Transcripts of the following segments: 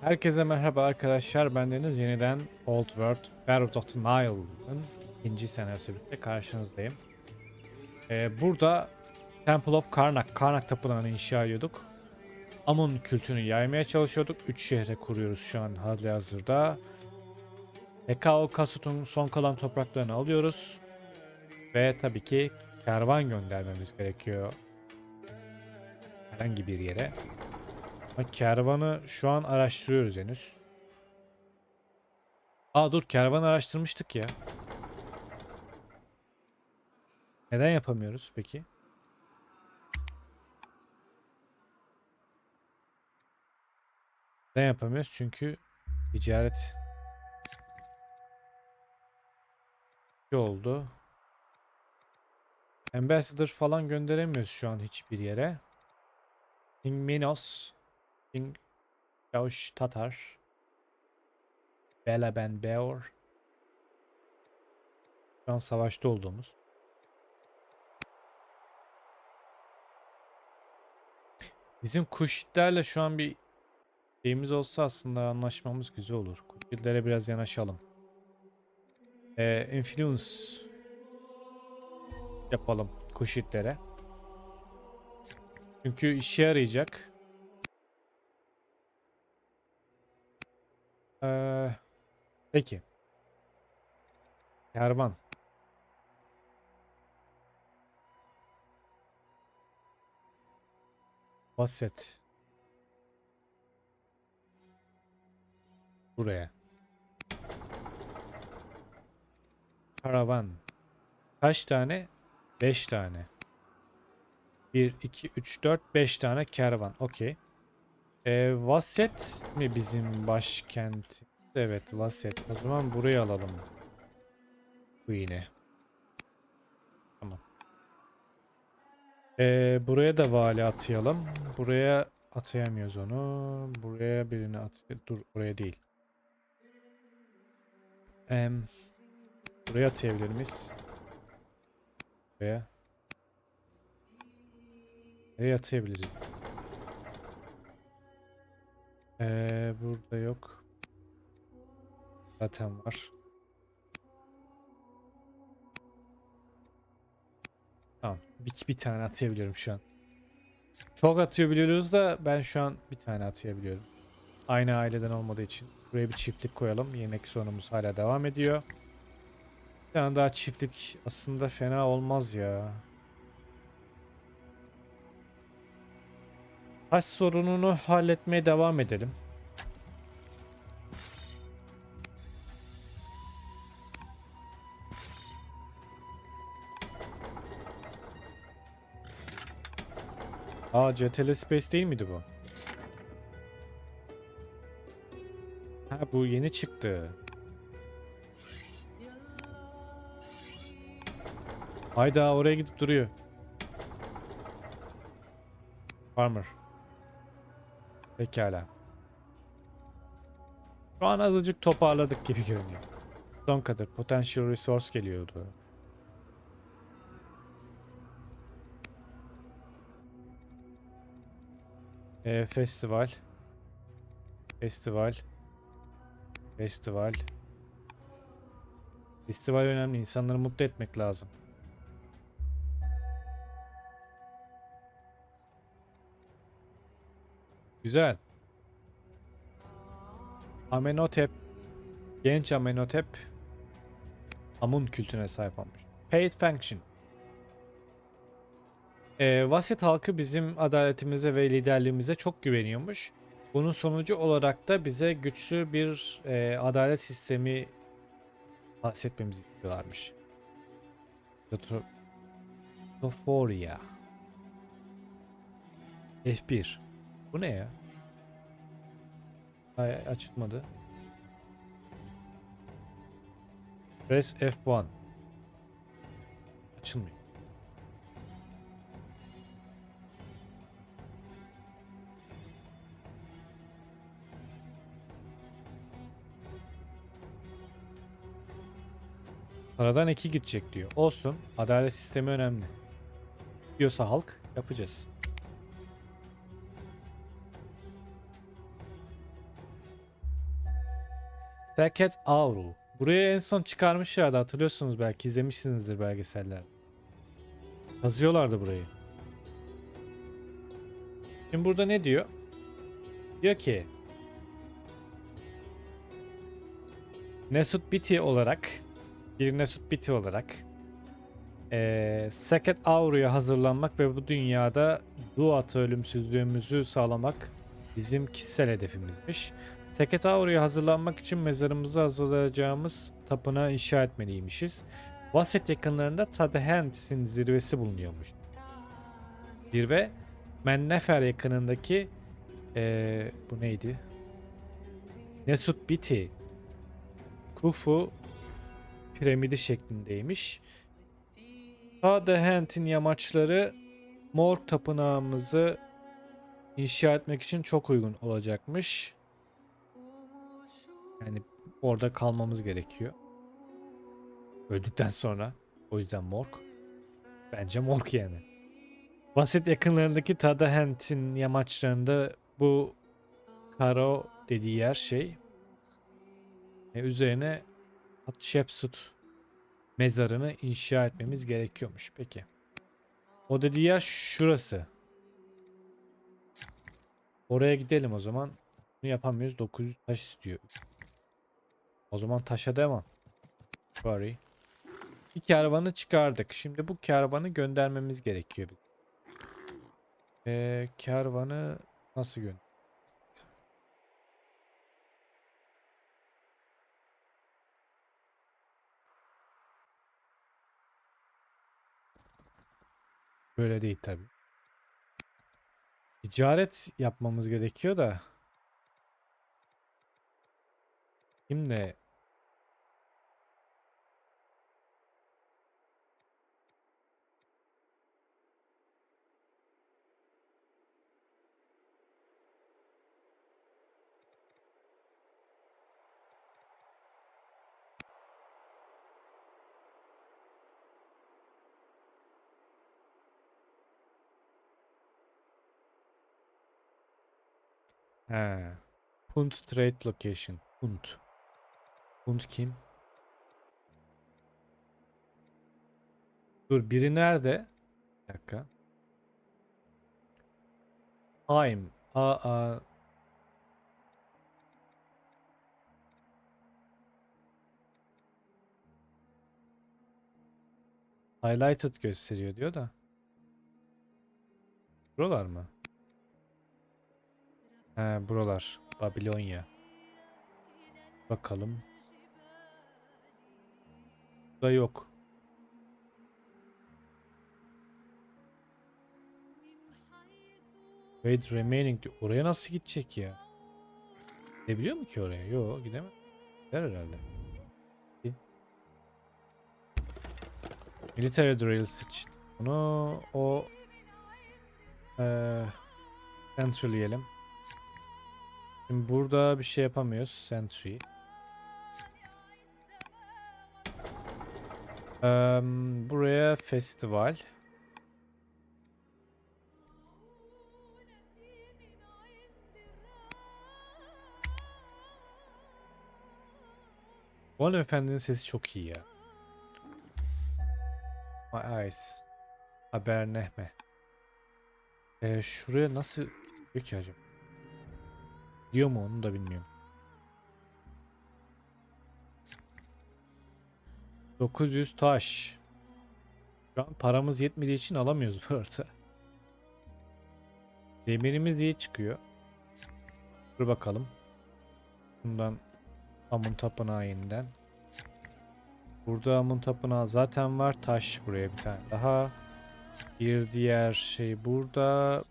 Herkese merhaba arkadaşlar. Bendeniz yeniden Old World Battle of the Nile'ın ikinci senaryosu birlikte karşınızdayım. Ee, burada Temple of Karnak, Karnak Tapınağı'nı inşa ediyorduk. Amun kültünü yaymaya çalışıyorduk. Üç şehre kuruyoruz şu an hali hazırda. Ekao Kasut'un son kalan topraklarını alıyoruz. Ve tabii ki kervan göndermemiz gerekiyor. Herhangi bir yere. Ama kervanı şu an araştırıyoruz henüz. Aa dur kervan araştırmıştık ya. Neden yapamıyoruz peki? Neden yapamıyoruz? Çünkü ticaret oldu. Ambassador falan gönderemiyoruz şu an hiçbir yere. Minos King Yavuz Tatar Bela Ben Beor Şu an savaşta olduğumuz Bizim Kuşitlerle şu an bir şeyimiz olsa aslında anlaşmamız güzel olur. Kuşitlere biraz yanaşalım. Ee, influence yapalım Kuşitlere. Çünkü işe yarayacak. Ee, peki. Kervan. Baset. Buraya. Karavan. Kaç tane? 5 tane. 1, 2, 3, 4, 5 tane kervan. Okey. Ee, Vaset mi bizim başkent? Evet Vaset. O zaman burayı alalım. Bu yine. Tamam. Ee, buraya da vali atayalım. Buraya atayamıyoruz onu. Buraya birini at. Dur buraya değil. Em, buraya atayabilir miyiz? Buraya. Nereye atayabiliriz? Ee, burada yok. Zaten var. Tamam. Bir, bir tane atayabiliyorum şu an. Çok atıyor biliyoruz da ben şu an bir tane atayabiliyorum. Aynı aileden olmadığı için. Buraya bir çiftlik koyalım. Yemek sorunumuz hala devam ediyor. Bir tane daha çiftlik aslında fena olmaz ya. Taş sorununu halletmeye devam edelim. Aa CTL Space değil miydi bu? Ha bu yeni çıktı. Hayda oraya gidip duruyor. Farmer. Pekala. Şu an azıcık toparladık gibi görünüyor. Stone Cutter Potential Resource geliyordu. Ee, festival. Festival. Festival. Festival önemli. İnsanları mutlu etmek lazım. Güzel. Amenhotep genç Amenhotep Amun kültüne sahip olmuş. Paid function. Ee, Vasiyet halkı bizim adaletimize ve liderliğimize çok güveniyormuş. Bunun sonucu olarak da bize güçlü bir e, adalet sistemi bahsetmemizi istiyorlarmış. Euphoria. F1. Bu ne ya? Ay açılmadı. Press F1. Açılmıyor. Paradan iki gidecek diyor. Olsun. Adalet sistemi önemli. Diyorsa halk yapacağız. Seket Avru. Buraya en son çıkarmışlardı hatırlıyorsunuz belki izlemişsinizdir belgeseller. Kazıyorlardı burayı. Şimdi burada ne diyor? Diyor ki Nesut Biti olarak bir Nesut Biti olarak eee Seket Avru'ya hazırlanmak ve bu dünyada Duat'a ölümsüzlüğümüzü sağlamak bizim kişisel hedefimizmiş. Seket Avru'ya hazırlanmak için mezarımızı hazırlayacağımız tapınağı inşa etmeliymişiz. Vasset yakınlarında Tadhentis'in zirvesi bulunuyormuş. Zirve Mennefer yakınındaki eee, bu neydi? Nesut Biti Kufu piramidi şeklindeymiş. Tadehent'in yamaçları Morg tapınağımızı inşa etmek için çok uygun olacakmış. Yani orada kalmamız gerekiyor. Öldükten sonra. O yüzden morg. Bence morg yani. Basit yakınlarındaki Tadahent'in yamaçlarında bu Karo dediği yer şey. E, üzerine Hatshepsut mezarını inşa etmemiz gerekiyormuş. Peki. O dediği yer şurası. Oraya gidelim o zaman. Bunu yapamıyoruz. 900 taş istiyor. O zaman taşa devam. Sorry. Bir kervanı çıkardık. Şimdi bu kervanı göndermemiz gerekiyor. Biz. Ee, kervanı nasıl gönder? Böyle değil tabi. Ticaret yapmamız gerekiyor da. Kimle? He. Punt trade location. Punt. Punt kim? Dur biri nerede? Bir dakika. Aa, aa. Highlighted gösteriyor diyor da. Buralar mı? He buralar. Babilonya. Bakalım. Da yok. Wait remaining diyor. Oraya nasıl gidecek ya? Gidebiliyor mu ki oraya? Yok gidemez. Gider herhalde. Military drill seçti. Bunu o eee central'leyelim. Şimdi burada bir şey yapamıyoruz. Sentry. Eee, buraya festival. Bu hanımefendinin sesi çok iyi ya. My eyes. Haber nehme. Ee, şuraya nasıl gidiyor acaba? Diyor mu onu da bilmiyorum. 900 taş. Şu an paramız yetmediği için alamıyoruz bu arada. Demirimiz diye çıkıyor. Dur bakalım. Bundan Amun Tapınağı yeniden. Burada Amun Tapınağı zaten var. Taş buraya bir tane daha. Bir diğer şey burada.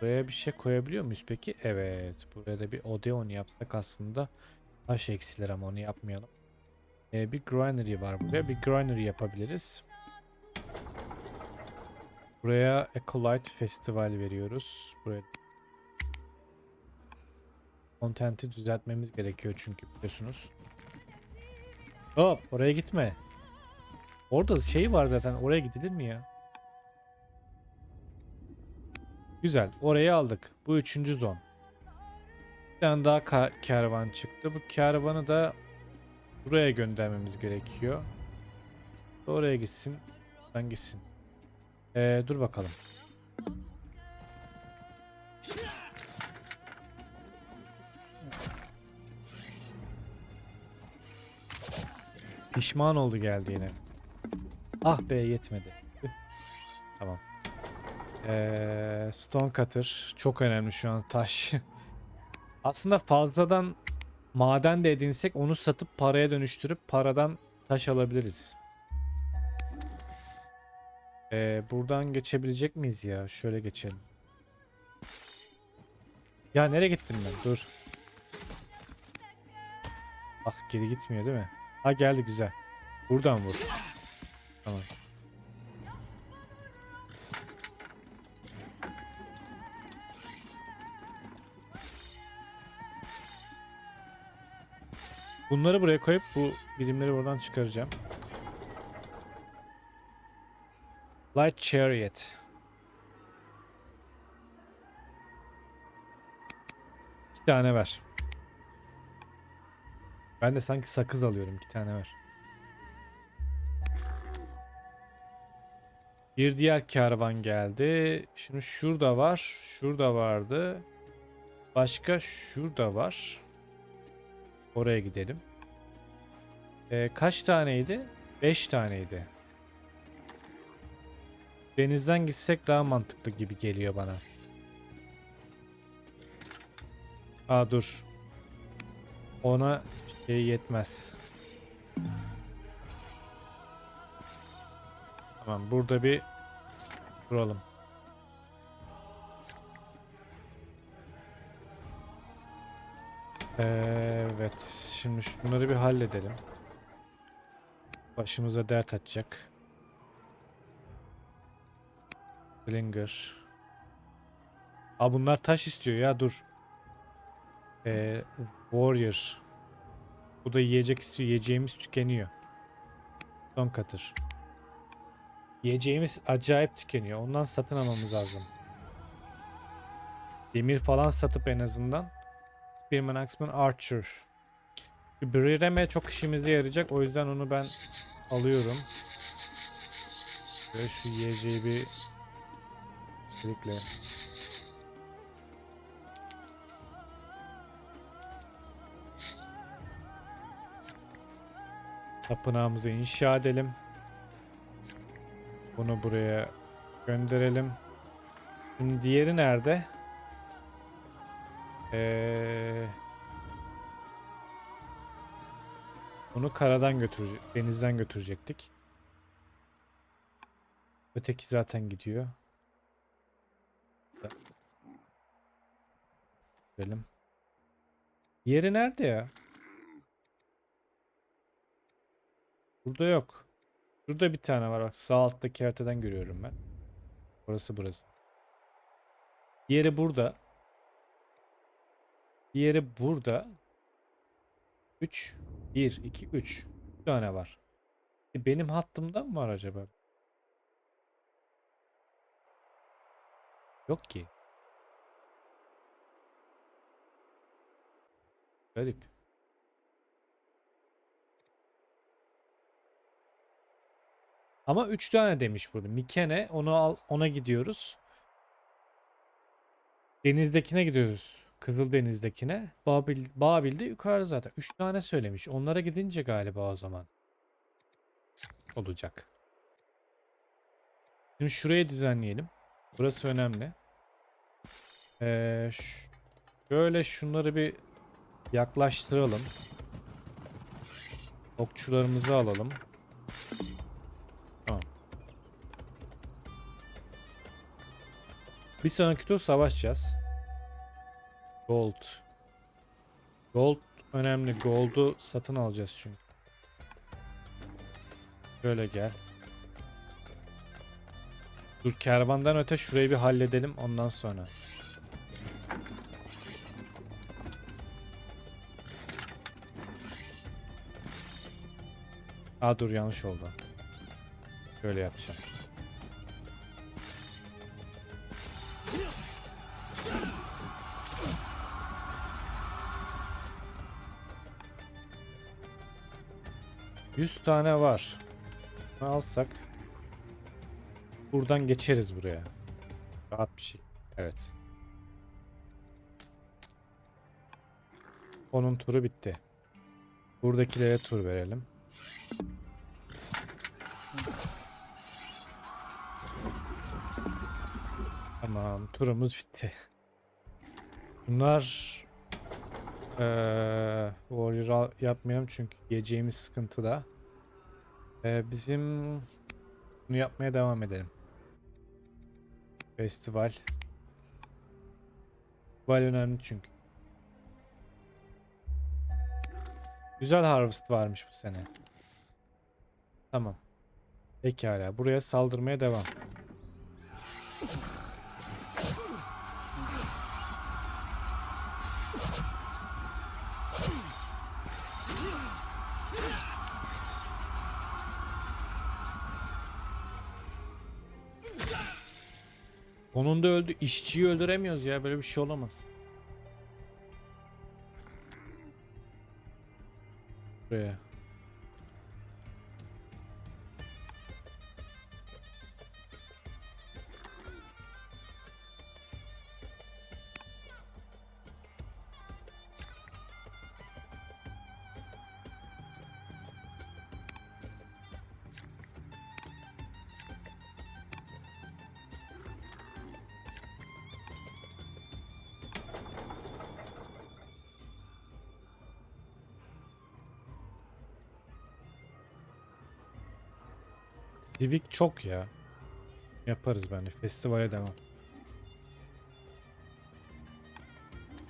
Buraya bir şey koyabiliyor muyuz peki? Evet. Buraya da bir Odeon yapsak aslında taş eksilir ama onu yapmayalım. Ee, bir granary var buraya. Bir granary yapabiliriz. Buraya Ecolite Festival veriyoruz. Buraya Content'i düzeltmemiz gerekiyor çünkü biliyorsunuz. Hop oraya gitme. Orada şey var zaten oraya gidilir mi ya? Güzel orayı aldık. Bu üçüncü zon. Bir tane daha kervan çıktı. Bu kervanı da buraya göndermemiz gerekiyor. Oraya gitsin. Buradan gitsin. Ee, dur bakalım. Pişman oldu geldi yine. Ah be yetmedi. Tamam. Ee, stone cutter çok önemli şu an taş. Aslında fazladan maden de edinsek onu satıp paraya dönüştürüp paradan taş alabiliriz. Ee, buradan geçebilecek miyiz ya? Şöyle geçelim. Ya nereye gittim ben? Dur. Bak geri gitmiyor değil mi? Ha geldi güzel. Buradan vur. Tamam. Bunları buraya koyup bu birimleri buradan çıkaracağım. Light Chariot. İki tane ver. Ben de sanki sakız alıyorum. iki tane ver. Bir diğer kervan geldi. Şimdi şurada var. Şurada vardı. Başka şurada var. Oraya gidelim. Ee, kaç taneydi? 5 taneydi. Denizden gitsek daha mantıklı gibi geliyor bana. Aa dur. Ona şey yetmez. Tamam burada bir duralım. Evet. Şimdi şunları bir halledelim. Başımıza dert açacak. Slinger. Aa bunlar taş istiyor ya dur. Ee, warrior. Bu da yiyecek istiyor. Yiyeceğimiz tükeniyor. Son katır. Yiyeceğimiz acayip tükeniyor. Ondan satın almamız lazım. Demir falan satıp en azından. Spearman, Axeman, Archer. Brireme çok işimize yarayacak. O yüzden onu ben alıyorum. Şöyle şu bir Kesinlikle. Tapınağımızı inşa edelim. Bunu buraya gönderelim. Şimdi diğeri nerede? Ee, bunu karadan götürecek, denizden götürecektik. Öteki zaten gidiyor. Görelim. Yeri nerede ya? Burada yok. Burada bir tane var bak sağ alttaki haritadan görüyorum ben. Burası burası. Diğeri burada. Diğeri burada. 3 1 2 3 Bir tane var. E, Benim hattımda mı var acaba? Yok ki. Garip. Ama 3 tane demiş burada. Mikene onu al ona gidiyoruz. Denizdekine gidiyoruz. Kızıldeniz'dekine. Babil Babil de yukarı zaten. 3 tane söylemiş. Onlara gidince galiba o zaman olacak. Şimdi şurayı düzenleyelim. Burası önemli. Ee, şöyle şunları bir yaklaştıralım. Okçularımızı alalım. Tamam. Bir sonraki tur savaşacağız. Gold. Gold önemli. Gold'u satın alacağız çünkü. Şöyle gel. Dur kervandan öte şurayı bir halledelim ondan sonra. Aa dur yanlış oldu. Böyle yapacağım. 100 tane var. Bunu alsak buradan geçeriz buraya. Rahat bir şey. Evet. Onun turu bitti. Buradakilere tur verelim. Tamam, turumuz bitti. Bunlar eee warrior al- yapmayalım çünkü yiyeceğimiz sıkıntıda. Eee, bizim bunu yapmaya devam edelim. Festival. Festival önemli çünkü. Güzel harvest varmış bu sene. Tamam. Pekala. Buraya saldırmaya devam. Onun da öldü. İşçiyi öldüremiyoruz ya. Böyle bir şey olamaz. Buraya. Civic çok ya. Yaparız bence. Festivale devam.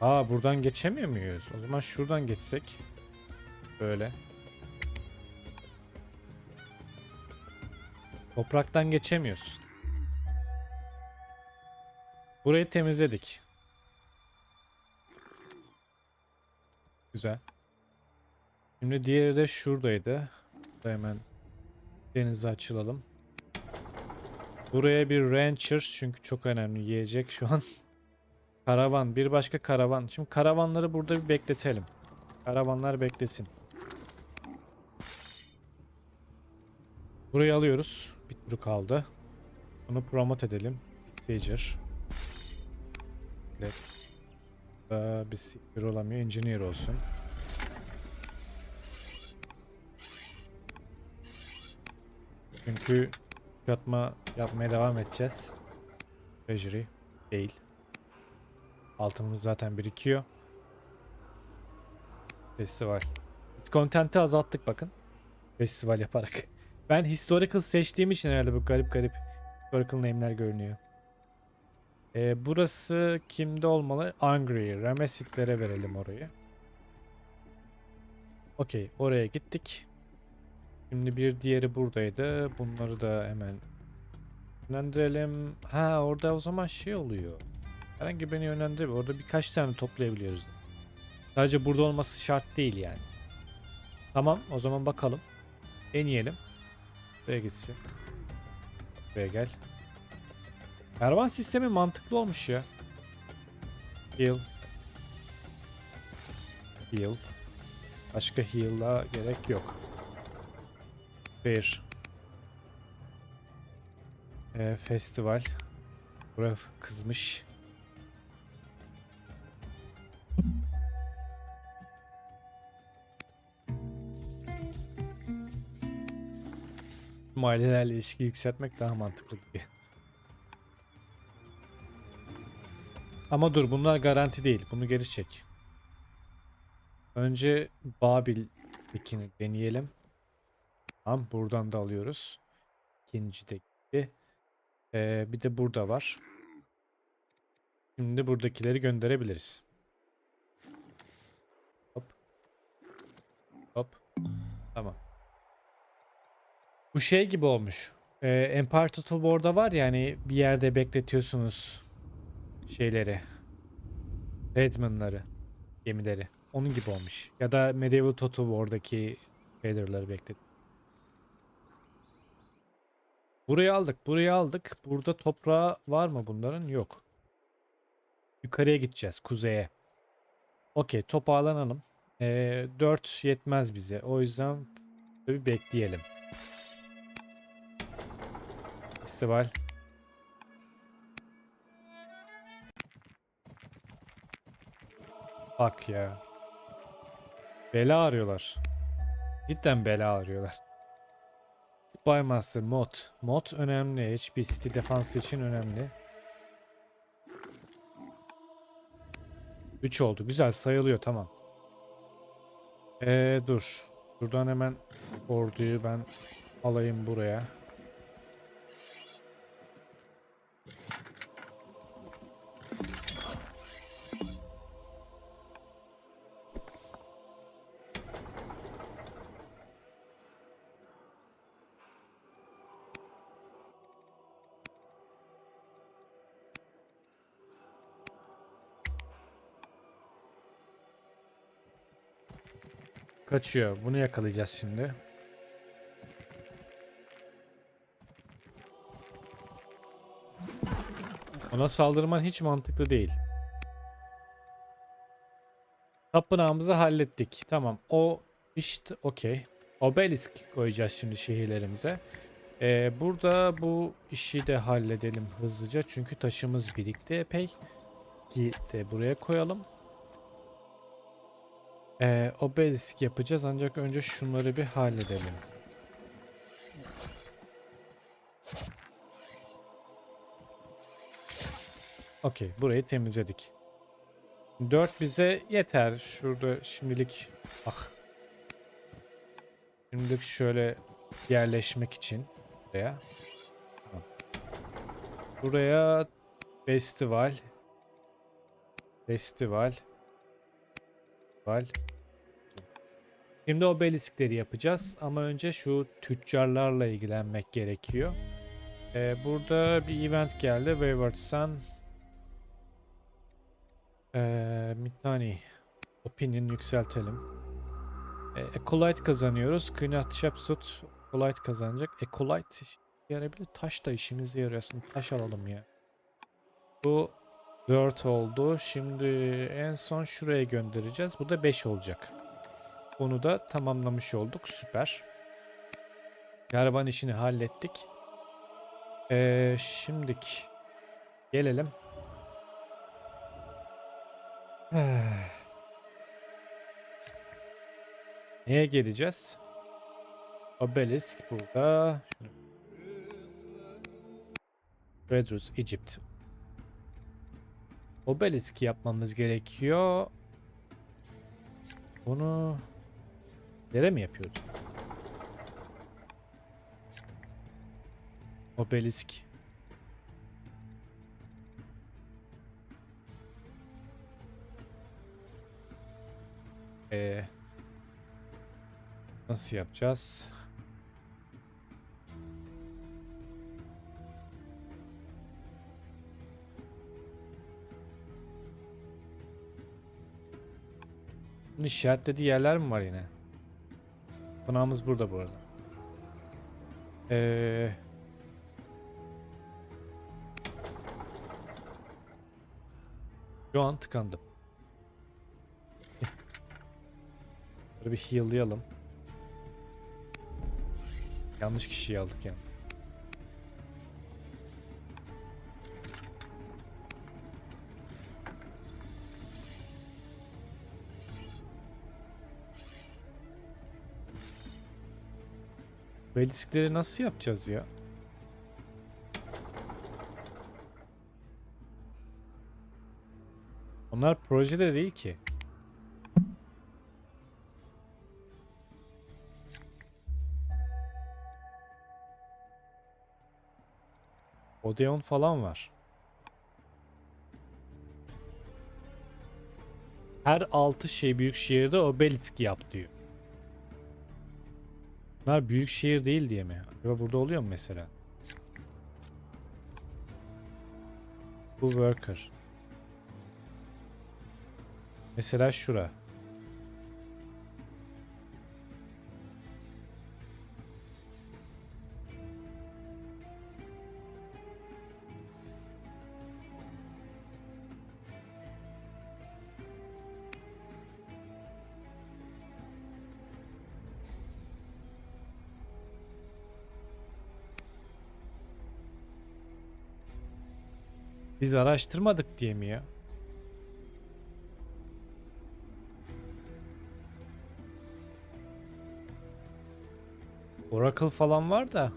Aa buradan geçemiyor muyuz? O zaman şuradan geçsek. Böyle. Topraktan geçemiyoruz. Burayı temizledik. Güzel. Şimdi diğeri de şuradaydı. Da hemen denize açılalım. Buraya bir rancher çünkü çok önemli yiyecek şu an. Karavan bir başka karavan. Şimdi karavanları burada bir bekletelim. Karavanlar beklesin. Burayı alıyoruz. Bir turu kaldı. Bunu promote edelim. Sager. Evet. Daha bir siktir olamıyor. Engineer olsun. Çünkü yatma yapmaya devam edeceğiz. Treasury değil. Altımız zaten birikiyor. Festival. Content'i azalttık bakın. Festival yaparak. Ben historical seçtiğim için herhalde bu garip garip historical name'ler görünüyor. Ee, burası kimde olmalı? Angry. Ramesitlere verelim orayı. Okey. Oraya gittik. Şimdi bir diğeri buradaydı. Bunları da hemen yönlendirelim. Ha orada o zaman şey oluyor. Herhangi beni yönlendiremiyor. Orada birkaç tane toplayabiliyoruz. Sadece burada olması şart değil yani. Tamam o zaman bakalım. Deneyelim. Buraya gitsin. Buraya gel. Kervan sistemi mantıklı olmuş ya. Heal. Heal. Başka heal'a gerek yok. Bir. Ee, festival. Buraya kızmış. Ailelerle ilişki yükseltmek daha mantıklı gibi. Ama dur bunlar garanti değil. Bunu geri çek. Önce Babil'dekini deneyelim. Tamam buradan da alıyoruz. İkinci de gitti. Ee, bir de burada var. Şimdi buradakileri gönderebiliriz. Hop. Hop. Tamam. Bu şey gibi olmuş. Ee, Empire Total War'da var ya hani bir yerde bekletiyorsunuz şeyleri. Redman'ları. Gemileri. Onun gibi olmuş. Ya da Medieval Total War'daki Raider'ları beklet. Burayı aldık. Burayı aldık. Burada toprağı var mı bunların? Yok. Yukarıya gideceğiz. Kuzeye. Okey. Toparlanalım. Ee, 4 yetmez bize. O yüzden Bir bekleyelim. Festival. Bak ya. Bela arıyorlar. Cidden bela arıyorlar. Spy mod. Mod önemli. HP City defansı için önemli. 3 oldu. Güzel sayılıyor tamam. Ee, dur. Buradan hemen orduyu ben alayım buraya. Kaçıyor. Bunu yakalayacağız şimdi. Ona saldırman hiç mantıklı değil. Tapınağımızı hallettik. Tamam. O işte okey. Obelisk koyacağız şimdi şehirlerimize. Ee, burada bu işi de halledelim hızlıca. Çünkü taşımız birikti epey. Ki de buraya koyalım. Ee, obelisk yapacağız ancak önce şunları bir halledelim. Okey, burayı temizledik. 4 bize yeter. Şurada şimdilik ah. Şimdilik şöyle yerleşmek için buraya. Buraya festival festival festival Şimdi obeliskleri yapacağız ama önce şu tüccarlarla ilgilenmek gerekiyor. Ee, burada bir event geldi. Wayward Sun. Ee, Mitani. Opinion yükseltelim. Ee, Ecolite kazanıyoruz. Kınat Shepsut Ecolite kazanacak. Ecolite yarayabilir. Taş da işimize yarıyor aslında. Taş alalım ya. Bu 4 oldu. Şimdi en son şuraya göndereceğiz. Bu da 5 olacak. Onu da tamamlamış olduk. Süper. Kervan işini hallettik. Ee, şimdik gelelim. Neye geleceğiz? Obelisk burada. Redrus, Egypt. Obelisk yapmamız gerekiyor. Bunu Yere mi yapıyoruz? Obelisk. Ee, nasıl yapacağız? Bunun işaretlediği yerler mi var yine? Konağımız burada bu arada. Ee... Şu an tıkandım. Bir heal'layalım. Yanlış kişiyi aldık yani. Beliskleri nasıl yapacağız ya? Onlar projede değil ki. Odeon falan var. Her 6 şey büyük şehirde obelisk yap diyor. Bunlar büyük şehir değil diye mi? Acaba burada oluyor mu mesela? Bu worker. Mesela şura. Biz araştırmadık diye mi ya? Oracle falan var da.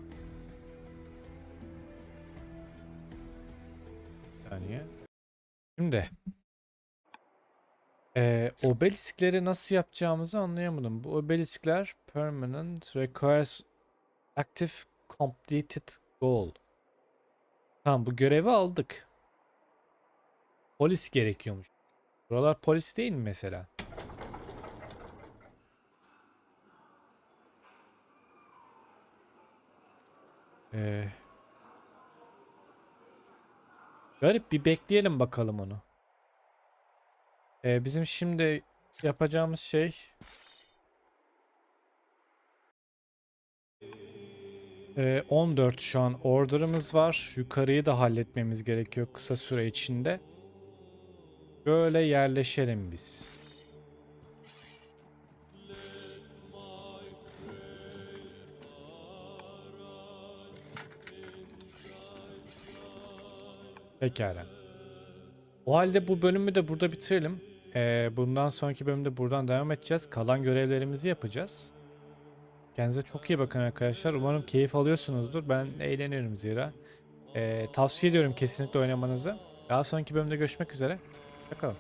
Saniye. Şimdi. Ee, obeliskleri nasıl yapacağımızı anlayamadım. Bu obeliskler permanent requires active completed goal. Tamam bu görevi aldık. Polis gerekiyormuş. Buralar polis değil mi mesela? Ee, garip bir bekleyelim bakalım onu. Ee, bizim şimdi yapacağımız şey Ee, 14 şu an order'ımız var. Yukarıyı da halletmemiz gerekiyor kısa süre içinde. Böyle yerleşelim biz. Pekala. O halde bu bölümü de burada bitirelim. Ee, bundan sonraki bölümde buradan devam edeceğiz. Kalan görevlerimizi yapacağız. Kendinize çok iyi bakın arkadaşlar. Umarım keyif alıyorsunuzdur. Ben eğleniyorum zira. Ee, tavsiye ediyorum kesinlikle oynamanızı. Daha sonraki bölümde görüşmek üzere. Bakalım.